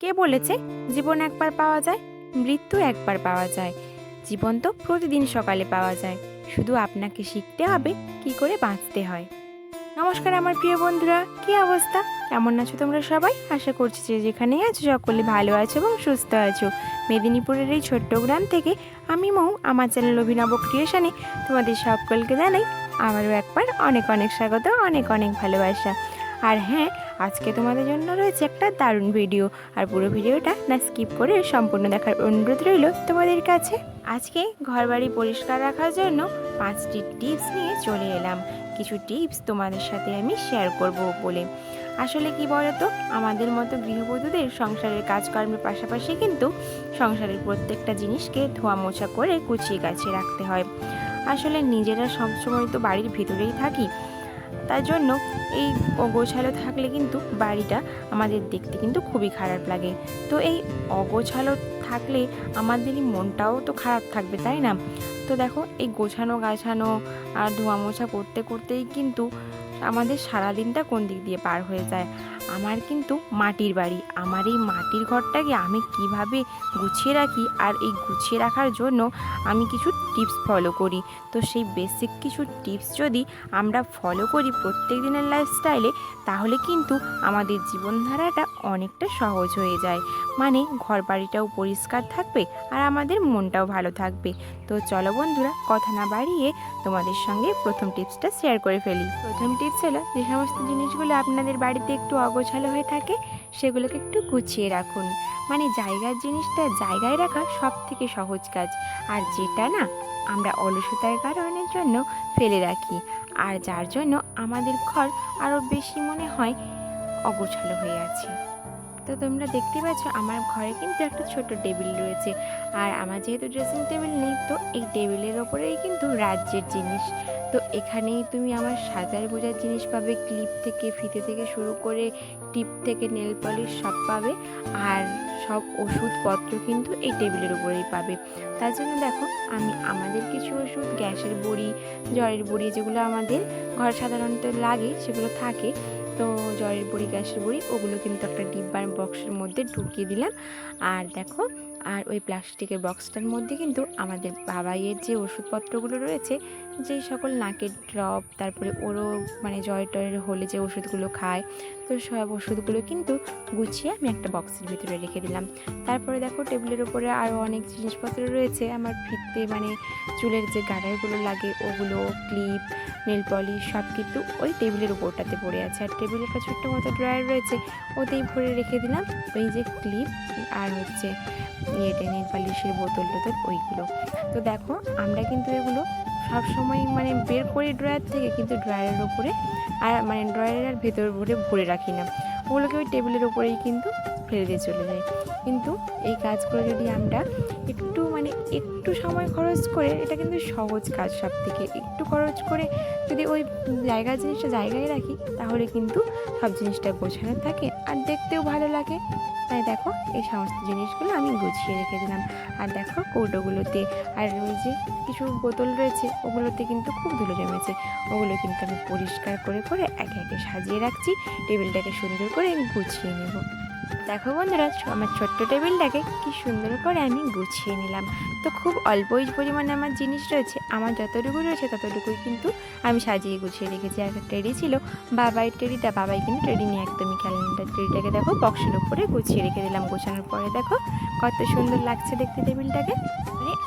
কে বলেছে? জীবন একবার পাওয়া যায়, মৃত্যু একবার পাওয়া যায়। জীবন তো প্রতিদিন সকালে পাওয়া যায়। শুধু আপনাকে শিখতে হবে কি করে বাঁচতে হয়। নমস্কার আমার প্রিয় বন্ধুরা, কি অবস্থা? কেমন আছো তোমরা সবাই? আশা করছি যে যেখানেই আছো সকলে ভালো আছো এবং সুস্থ আছো। মেদিনীপুরের এই ছোট্ট গ্রাম থেকে আমি মৌ, আমার চ্যানেল অভিনব ক্রিয়েশনে তোমাদের সকলকে জানাই আবারও একবার অনেক অনেক স্বাগত, অনেক অনেক ভালোবাসা। আর হ্যাঁ আজকে তোমাদের জন্য রয়েছে একটা দারুণ ভিডিও আর পুরো ভিডিওটা না স্কিপ করে সম্পূর্ণ দেখার অনুরোধ রইল তোমাদের কাছে। আজকে ঘরবাড়ি পরিষ্কার রাখার জন্য পাঁচটি টিপস নিয়ে চলে এলাম। কিছু টিপস তোমাদের সাথে আমি শেয়ার করব বলে। আসলে কি বলতো, আমাদের মতো গৃহবধূদের সংসারের কাজকর্মের পাশাপাশি কিন্তু সংসারের প্রত্যেকটা জিনিসকে ধোয়া মোছা করে গুছিয়ে গাছিয়ে রাখতে হয়। আসলে নিজেরা সবসময় তো বাড়ির ভিতরেই থাকি তার জন্য এই অগোছালো থাকলে কিন্তু বাড়িটা আমাদের দেখতে কিন্তু খুবই খারাপ লাগে। তো এই অগোছালো থাকলে আমাদেরই মনটাও তো খারাপ থাকবে, তাই না? তো দেখো এই গোছানো গাছানো আর ধোয়া মোছা করতে, করতেই কিন্তু আমাদের সারাদিনটা কোন দিক দিয়ে পার হয়ে যায়? আমার কিন্তু মাটির বাড়ি। আমার এই মাটির ঘরটাকে আমি কীভাবে গুছিয়ে রাখি? আর এই গুছিয়ে রাখার জন্য আমি কিছু টিপস ফলো করি। তো সেই বেসিক কিছু টিপস যদি আমরা ফলো করি প্রত্যেক দিনের লাইফস্টাইলে তাহলে কিন্তু আমাদের জীবনধারাটা অনেকটা সহজ হয়ে যায়। মানে ঘর বাড়িটাও পরিষ্কার থাকবে আর আমাদের মনটাও ভালো থাকবে। তো চলো বন্ধুরা, কথা না বাড়িয়ে তোমাদের সঙ্গে প্রথম টিপসটা শেয়ার করে ফেলি। প্রথম টিপস হলো, যে সমস্ত জিনিসগুলো আপনাদের বাড়িতে একটু অগোছালো হয়ে থাকে, সেগুলোকে একটু গুছিয়ে রাখুন। মানে জায়গার জিনিসটা জায়গায় রাখা সব থেকে সহজ কাজ। আর যেটা না, আমরা অলসতার কারণের জন্য ফেলে রাখি। আর যার জন্য আমাদের ঘর আরও বেশি মনে হয় অগোছালো হয়ে আছে। তো তোমরা দেখতে পাচ্ছ আমার ঘরে কিন্তু একটা ছোট টেবিল রয়েছে। আর আমার যেহেতু ড্রেসিং টেবিল নেই, তো এই টেবিলের ওপরেই কিন্তু রাজ্যের জিনিস। তো এখানেই তুমি আমার সাজার গোজার জিনিস পাবে ক্লিপ থেকে, ফিতে থেকে শুরু করে টিপ থেকে নেল পলিশ সব পাবে। আর সব ওষুধপত্র কিন্তু এই টেবিলের উপরেই পাবে। তার জন্য দেখো, আমি আমাদের কিছু ওষুধ, গ্যাসের বড়ি, জ্বরের বড়ি যেগুলো আমাদের ঘর সাধারণত লাগে, সেগুলো থাকে। তো জলের বড়ি, গ্যাসের বড়ি, ওগুলো কিন্তু একটা ডিব্বার বক্সের মধ্যে ঢুকিয়ে দিলাম। আর দেখো আর ওই প্লাস্টিকের বক্সটার মধ্যে কিন্তু আমাদের বাবাইয়ের যে ওষুধপত্রগুলো রয়েছে, যেই সকল নাকের ড্রপ, তারপরে ওরও মানে জ্বর টয়ের হলে যে ওষুধগুলো খায়, তো সব ওষুধগুলো কিন্তু গুছিয়ে আমি একটা বক্সের ভিতরে রেখে দিলাম। তারপরে দেখো টেবিলের ওপরে আরও অনেক জিনিসপত্র রয়েছে। আমার ফিরতে মানে চুলের যে গাডারগুলো লাগে, ওগুলো, ক্লিপ, নেল পলিশ সব কিন্তু ওই টেবিলের উপরটাতে পড়ে আছে। আর টেবিলে একটা ছোট্ট মতো ড্রয়ার রয়েছে, ওতেই ভরে রেখে দিলাম। ওই যে ক্লিপ আর হচ্ছে ইয়েতে নেল পলিশের বোতল টোতল ওইগুলো। তো দেখো, আমরা কিন্তু এগুলো সব সময় মানে বের করি ড্রয়ার থেকে, কিন্তু ড্রয়ারের ওপরে আর মানে ড্রয়ারের আর ভেতর ভরে ভরে রাখি না। ওগুলোকে ওই টেবিলের ওপরেই কিন্তু ফেলে দিয়ে চলে যায় কিন্তু এই কাজগুলো যদি আমরা একটু মানে একটু সময় খরচ করে, এটা কিন্তু সহজ কাজ সব থেকে একটু খরচ করে যদি ওই জায়গার জিনিসটা জায়গায় রাখি, তাহলে কিন্তু সব জিনিসটা গোছানো থাকে। আর দেখতেও ভালো লাগে। তাই দেখো, এই সমস্ত জিনিসগুলো আমি গুছিয়ে রেখে দিলাম। আর দেখো, কৌটোগুলোতে আর ওই যে কিছু বোতল রয়েছে, ওগুলোতে কিন্তু খুব ধুলো জমেছে। ওগুলো কিন্তু আমি পরিষ্কার করে করে একে একে সাজিয়ে রাখছি। টেবিলটাকে সুন্দর করে আমি গুছিয়ে নেব। দেখো বন্ধুরা আমার ছোট্ট টেবিলটাকে কি সুন্দর করে আমি গুছিয়ে নিলাম। তো খুব অল্পই পরিমাণে আমার জিনিস রয়েছে, আমার যতটুকু রয়েছে ততটুকুই কিন্তু আমি সাজিয়ে গুছিয়ে রেখেছি। একটা টেডি ছিল বাবাই টেডিটা বাবাই কিন্তু টেডি নিয়ে একদমই খেলেন না। টেডিটাকে দেখো বক্সের উপরে গুছিয়ে রেখে দিলাম। গোছানোর পরে দেখো কত সুন্দর লাগছে দেখতে টেবিলটাকে।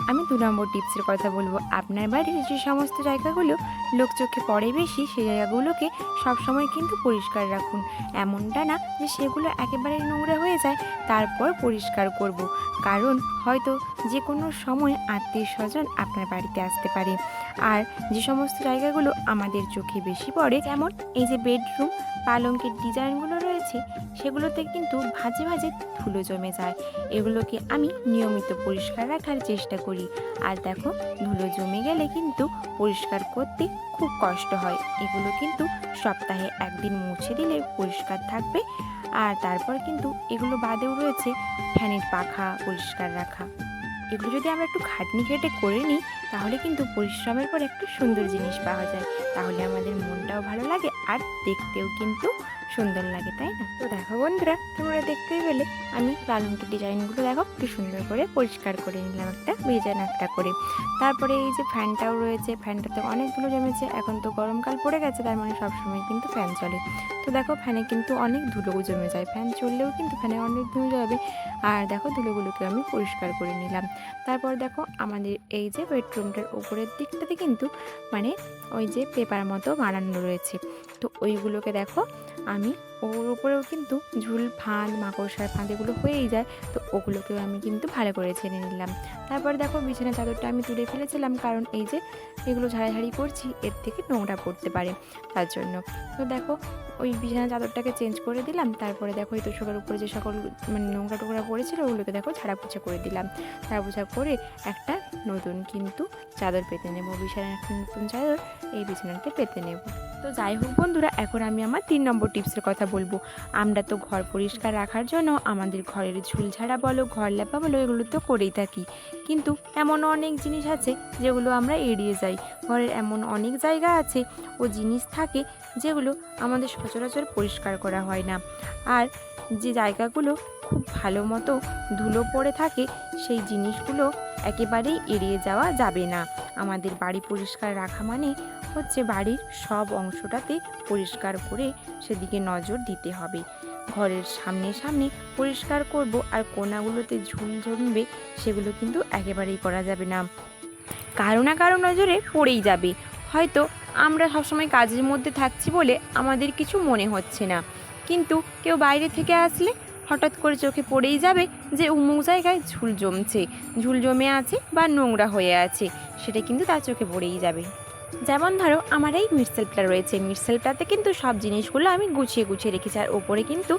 আমি দু নম্বর টিপসের কথা বলব। আপনার বাড়ির যে সমস্ত জায়গাগুলো লোক চোখে পড়ে বেশি সেই জায়গাগুলোকে সবসময় কিন্তু পরিষ্কার রাখুন। এমনটা না যে সেগুলো একেবারে নোংরা হয়ে যায়, তারপর পরিষ্কার করব। কারণ হয়তো যে কোনো সময় আত্মীয় স্বজন আপনার বাড়িতে আসতে পারে। আর যে সমস্ত জায়গাগুলো আমাদের চোখে বেশি পড়ে, যেমন এই যে বেডরুম পালঙ্কের ডিজাইনগুলো রয়েছে সেগুলোতে কিন্তু ভাজে ভাজে ধুলো জমে যায়। এগুলোকে আমি নিয়মিত পরিষ্কার রাখার চেষ্টা করি। আর দেখো, ধুলো জমে গেলে কিন্তু পরিষ্কার করতে খুব কষ্ট হয়। এগুলো কিন্তু সপ্তাহে একদিন মুছে দিলে পরিষ্কার থাকবে। আর তারপর কিন্তু এগুলো বাদেও রয়েছে ফ্যানের পাখা পরিষ্কার রাখা। এগুলো যদি আমরা একটু খাটনি খেটে করে নিই, তাহলে কিন্তু পরিশ্রমের পর একটা সুন্দর জিনিস পাওয়া যায়। তাহলে আমাদের মনটাও ভালো লাগে আর দেখতেও কিন্তু সুন্দর লাগে, তাই না? তো দেখো বন্ধুরা, তোমরা দেখতেই পেলে, আমি লালনকে ডিজাইনগুলো দেখো, কি সুন্দর করে পরিষ্কার করে নিলাম একটা, ভেজান একটা করে। তারপরে এই যে ফ্যানটাও রয়েছে, ফ্যানটাতে অনেকগুলো জমেছে, এখন তো গরমকাল পড়ে গেছে, তার মানে সবসময় কিন্তু ফ্যান চলে। তো দেখো, ফ্যানে কিন্তু অনেক ধুলো জমে যায়, ফ্যান চললেও কিন্তু ফ্যানে অনেক ধুলো যাবে। আর দেখো, ধুলোগুলোকে আমি পরিষ্কার করে নিলাম। তারপর দেখো, আমাদের এই যে বেডরুমটার উপরের দিকটাতে কিন্তু মানে ওই যে পেপার মতো বানানো রয়েছে। তো ওইগুলোকে দেখো, আমি ওর উপরেও কিন্তু ঝুল ফাঁদ, মাকড়সার ফাঁদ এগুলো হয়েই যায়, তো ওগুলোকেও আমি কিন্তু ভালো করে ছেড়ে নিলাম। তারপর দেখো বিছানা চাদরটা আমি তুলে ফেলেছিলাম, কারণ এই যে এগুলো ঝাড়াঝাড়ি করছি, এর থেকে নোংরা পড়তে পারে তার জন্য। তো দেখো ওই বিছানা চাদরটাকে চেঞ্জ করে দিলাম, তারপরে দেখো এই তোষকের উপরে যে সকল মানে নোংরা টোকরা পড়েছিল, ওগুলোকে দেখো ঝাড়া পোছা করে দিলাম। ঝাড়া পোছা করে একটা নতুন কিন্তু চাদর পেতে নেব, বিছানার একটা নতুন চাদর এই বিছানাতে পেতে নেব। তো যাই হোক বন্ধুরা, এখন আমি আমার তিন নম্বর টিপসের কথা বলব। আমরা তো ঘর পরিষ্কার রাখার জন্য আমাদের ঘরের ঝুলঝাড়া বলো, ঘর লেপা বলো, এগুলো তো করেই থাকি। কিন্তু এমন অনেক জিনিস আছে যেগুলো আমরা এড়িয়ে যাই। ঘরের এমন অনেক জায়গা আছে ও জিনিস থাকে যেগুলো আমাদের সচরাচর পরিষ্কার করা হয় না। আর যে জায়গাগুলো খুব ভালো মতো ধুলো পড়ে থাকে, সেই জিনিসগুলো একেবারেই এড়িয়ে যাওয়া যাবে না। আমাদের বাড়ি পরিষ্কার রাখা মানে হচ্ছে বাড়ির সব অংশটাতে পরিষ্কার করে সেদিকে নজর দিতে হবে। ঘরের সামনে সামনে পরিষ্কার করব আর কোনাগুলোতে ঝুল জমবে সেগুলো কিন্তু একেবারেই করা যাবে না। কারও না কারও নজরে পড়েই যাবে। হয়তো আমরা সবসময় কাজের মধ্যে থাকছি বলে আমাদের কিছু মনে হচ্ছে না। কিন্তু কেউ বাইরে থেকে আসলে হঠাৎ করে চোখে পড়েই যাবে যে উমুক জায়গায় ঝুল জমছে, ঝুল জমে আছে বা নোংরা হয়ে আছে, সেটা কিন্তু তার চোখে পড়েই যাবে। যেমন ধরো, আমার এই মিরসেলটা রয়েছে। মিরসেলটাতে কিন্তু সব জিনিসগুলো আমি গুছিয়ে গুছিয়ে রেখেছি। আর ওপরে কিন্তু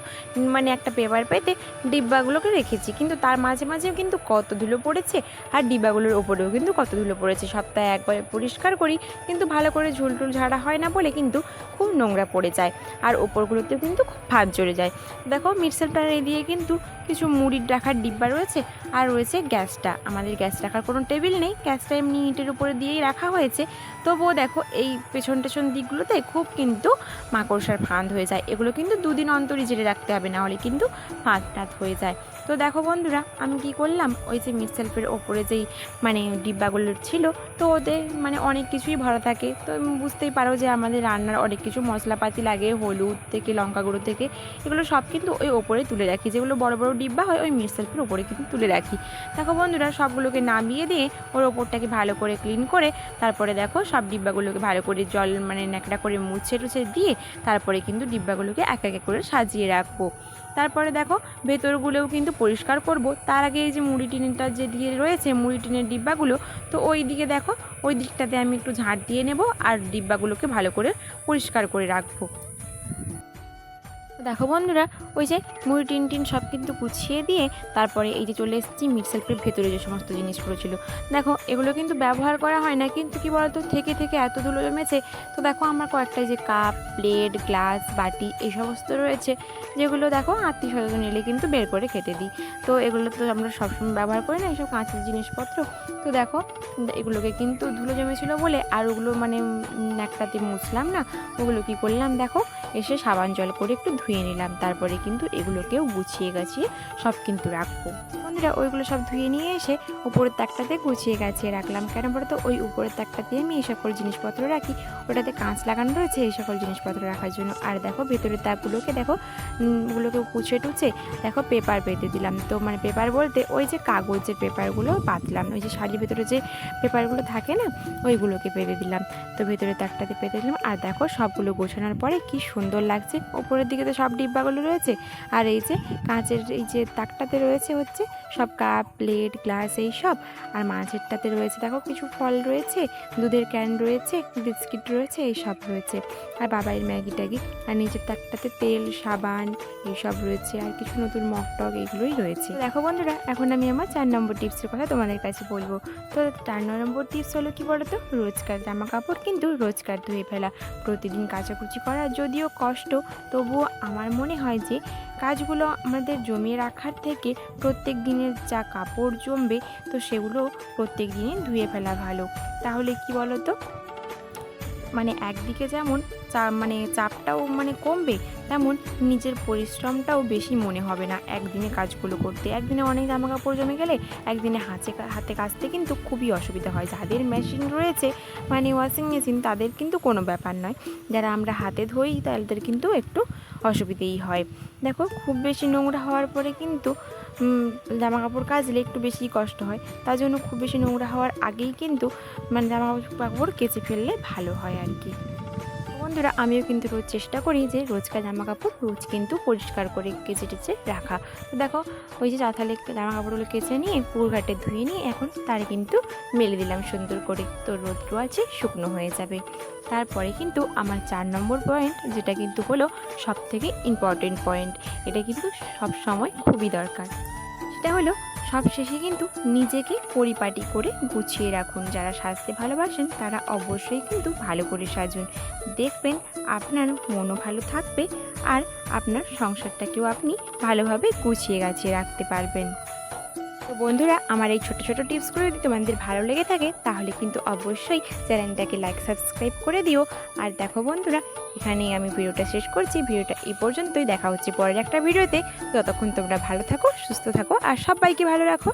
মানে একটা পেপার পেতে ডিব্বাগুলোকে রেখেছি। কিন্তু তার মাঝে মাঝেও কিন্তু কত ধুলো পড়েছে আর ডিব্বাগুলোর ওপরেও কিন্তু কত ধুলো পড়েছে। সপ্তাহে একবার পরিষ্কার করি, কিন্তু ভালো করে ঝুল টুল ঝাড়া হয় না বলে কিন্তু খুব নোংরা পড়ে যায়। আর ওপরগুলোতেও কিন্তু খুব ভাঁজ চলে যায়। দেখো মিরসেলটার দিয়ে কিন্তু কিছু মুড়ির রাখার ডিব্বা রয়েছে আর রয়েছে গ্যাসটা। আমাদের গ্যাস রাখার কোনো টেবিল নেই, গ্যাসটা এমনি ইটের উপরে দিয়েই রাখা হয়েছে। তবুও দেখো এই পেছন টেছন দিকগুলোতে খুব কিন্তু মাকড়সার ফাঁদ হয়ে যায়। এগুলো কিন্তু দুদিন অন্তরই জেলে রাখতে হবে, না হলে কিন্তু ফাঁদ টাঁদ হয়ে যায়। তো দেখো বন্ধুরা, আমি কি করলাম? ওই যে মিক্সেলফের ওপরে যেই মানে ডিব্বাগুলো ছিল, তো ওদের মানে অনেক কিছুই ভরা থাকে। তো বুঝতেই পারো যে আমাদের রান্নার অনেক কিছু মশলাপাতি লাগে, হলুদ থেকে লঙ্কা গুঁড়ো থেকে, এগুলো সব কিন্তু ওই ওপরে তুলে রাখি। যেগুলো বড় বড় ডিব্বা হয় ওই মিক্সেলফের ওপরে কিন্তু তুলে রাখি। দেখো বন্ধুরা, সবগুলোকে নামিয়ে দিয়ে ওর ওপরটাকে ভালো করে ক্লিন করে, তারপরে দেখো সব ডিব্বাগুলোকে ভালো করে জল মানে ন্যাকড়া করে মুছে টুছে দিয়ে, তারপরে কিন্তু ডিব্বাগুলোকে এক এক করে সাজিয়ে রাখব। তারপরে দেখো ভেতরগুলোও কিন্তু পরিষ্কার করব। তার আগে এই যে মুড়ি টিনটা যে দিয়ে রয়েছে মুড়ি টিনের ডিব্বাগুলো, তো ওই দিকে দেখো, ওই দিকটাতে আমি একটু ঝাঁট দিয়ে নেব আর ডিব্বাগুলোকে ভালো করে পরিষ্কার করে রাখব। দেখো বন্ধুরা, ওই যে মুড়ি, টিন টিন সব কিন্তু গুছিয়ে দিয়ে তারপরে এই যে চলে এসেছি মিক্সেলফের ভেতরে যে সমস্ত জিনিসগুলো ছিল। দেখো, এগুলো কিন্তু ব্যবহার করা হয় না, কিন্তু কি বলতো, থেকে থেকে এত ধুলো জমেছে, তো দেখো আমার কয়েকটা যে কাপ প্লেট গ্লাস বাটি, এই সমস্ত রয়েছে, যেগুলো দেখো আত্মীয় স্বজন এলে কিন্তু বের করে খেতে দিই। তো এগুলো তো আমরা সবসময় ব্যবহার করি না, এইসব কাঁচের জিনিসপত্র। তো দেখো, এগুলোকে কিন্তু ধুলো জমেছিল বলে, আর ওগুলো মানে একটাতে মুছলাম না, ওগুলো কি করলাম দেখো এসে সাবান জল করে একটু ধুয়ে নিলাম। তারপরে কিন্তু এগুলোকেও গুছিয়ে গাছিয়ে সব কিন্তু রাখব। বন্ধুরা, ওইগুলো সব ধুয়ে নিয়ে এসে উপরের তাকটাতে গুছিয়ে গাছিয়ে রাখলাম। কেন বলো তো? ওই উপরের তাকটাতে আমি এই সকল জিনিসপত্র রাখি। ওটাতে কাঁচ লাগানো রয়েছে এই সকল জিনিসপত্র রাখার জন্য। আর দেখো, ভেতরের তাকগুলোকে দেখো ওগুলোকে কুচে টুচে দেখো, পেপার পেতে দিলাম। তো মানে পেপার বলতে ওই যে কাগজের পেপারগুলো পাতলাম, ওই যে শাড়ির ভেতরে যে পেপারগুলো থাকে না, ওইগুলোকে পেতে দিলাম। তো ভেতরে তাকটাতে পেতে দিলাম। আর দেখো, সবগুলো গোছানোর পরে কী সুন্দর লাগছে। ওপরের দিকে তো সব ডিব্বাগুলো রয়েছে। আর এই যে কাঁচের এই যে তাকটাতে রয়েছে হচ্ছে সব কাপ, প্লেট, গ্লাস এই সব। আর মাঝেরটাতে রয়েছে দেখো কিছু ফল রয়েছে, দুধের ক্যান রয়েছে, বিস্কিট রয়েছে, এই সব রয়েছে। আর বাবাইয়ের ম্যাগি ট্যাগি, আর নিচের তাকটাতে তেল, সাবান এইসব রয়েছে। আর কিছু নতুন মগ টক এগুলোই রয়েছে। তো দেখো বন্ধুরা, এখন আমি আমার চার নম্বর টিপসের কথা তোমাদের কাছে বলব। তো চার নম্বর টিপস হলো কি বলতো? রোজকার জামা কাপড় কিন্তু রোজকার ধুয়ে ফেলা। প্রতিদিন কাচাকুচি করা, যদিও কষ্ট। তবুও আমার মনে হয় যে, কাজগুলো আমাদের জমিয়ে রাখার থেকে প্রত্যেক দিনের যা কাপড় জমবে, তো সেগুলো প্রত্যেক দিনই ধুয়ে ফেলা ভালো। তাহলে কি বলো তো মানে একদিকে যেমন চা মানে চাপটাও মানে কমবে, তেমন নিজের পরিশ্রমটাও বেশি মনে হবে না। একদিনে কাজগুলো করতে, একদিনে অনেক জামা কাপড় জমে গেলে একদিনে হাতে হাতে কাচতে কিন্তু খুবই অসুবিধা হয়। যাদের মেশিন রয়েছে মানে ওয়াশিং মেশিন তাদের কিন্তু কোনো ব্যাপার নয়। যারা আমরা হাতে ধোই, তাদের কিন্তু একটু অসুবিধেই হয়। দেখো, খুব বেশি নোংরা হওয়ার পরে কিন্তু জামা কাপড় কাচলে একটু বেশি কষ্ট হয়। তার জন্য খুব বেশি নোংরা হওয়ার আগেই কিন্তু মানে জামা কাপড় কেচে ফেললে ভালো হয় আর কি। বন্ধুরা, আমিও কিন্তু রোজ চেষ্টা করি যে রোজকার জামা কাপড় রোজ কিন্তু পরিষ্কার করে কেচে টেচে রাখা। তো দেখো, ওই যে চাতালে জামা কাপড়গুলো কেচে নিয়ে পুরো ঘাটে ধুয়ে নিয়ে এখন তার কিন্তু মেলে দিলাম সুন্দর করে। তো রোদ্র আছে, শুকনো হয়ে যাবে। তারপরে কিন্তু আমার চার নম্বর পয়েন্ট যেটা কিন্তু হলো সব থেকে ইম্পর্টেন্ট পয়েন্ট এটা কিন্তু সব সময় খুবই দরকার। সেটা হলো সবশেষে কিন্তু নিজেকে পরিপাটি করে গুছিয়ে রাখুন। যারা সাজতে ভালোবাসেন, তারা অবশ্যই কিন্তু ভালো করে সাজুন। দেখবেন আপনার মনও ভালো থাকবে আর আপনার সংসারটাকেও আপনি ভালোভাবে গুছিয়ে গাছিয়ে রাখতে পারবেন। তো বন্ধুরা, আমার এই ছোট ছোট টিপসগুলো যদি তোমাদের ভালো লেগে থাকে, তাহলে কিন্তু অবশ্যই চ্যানেলটাকে লাইক সাবস্ক্রাইব করে দিও। আর দেখো বন্ধুরা, এখানেই আমি ভিডিওটা শেষ করছি। ভিডিওটা এই পর্যন্তই। দেখা হচ্ছে পরের একটা ভিডিওতে। ততক্ষণ তোমরা ভালো থাকো, সুস্থ থাকো, আর সবাইকে ভালো রাখো।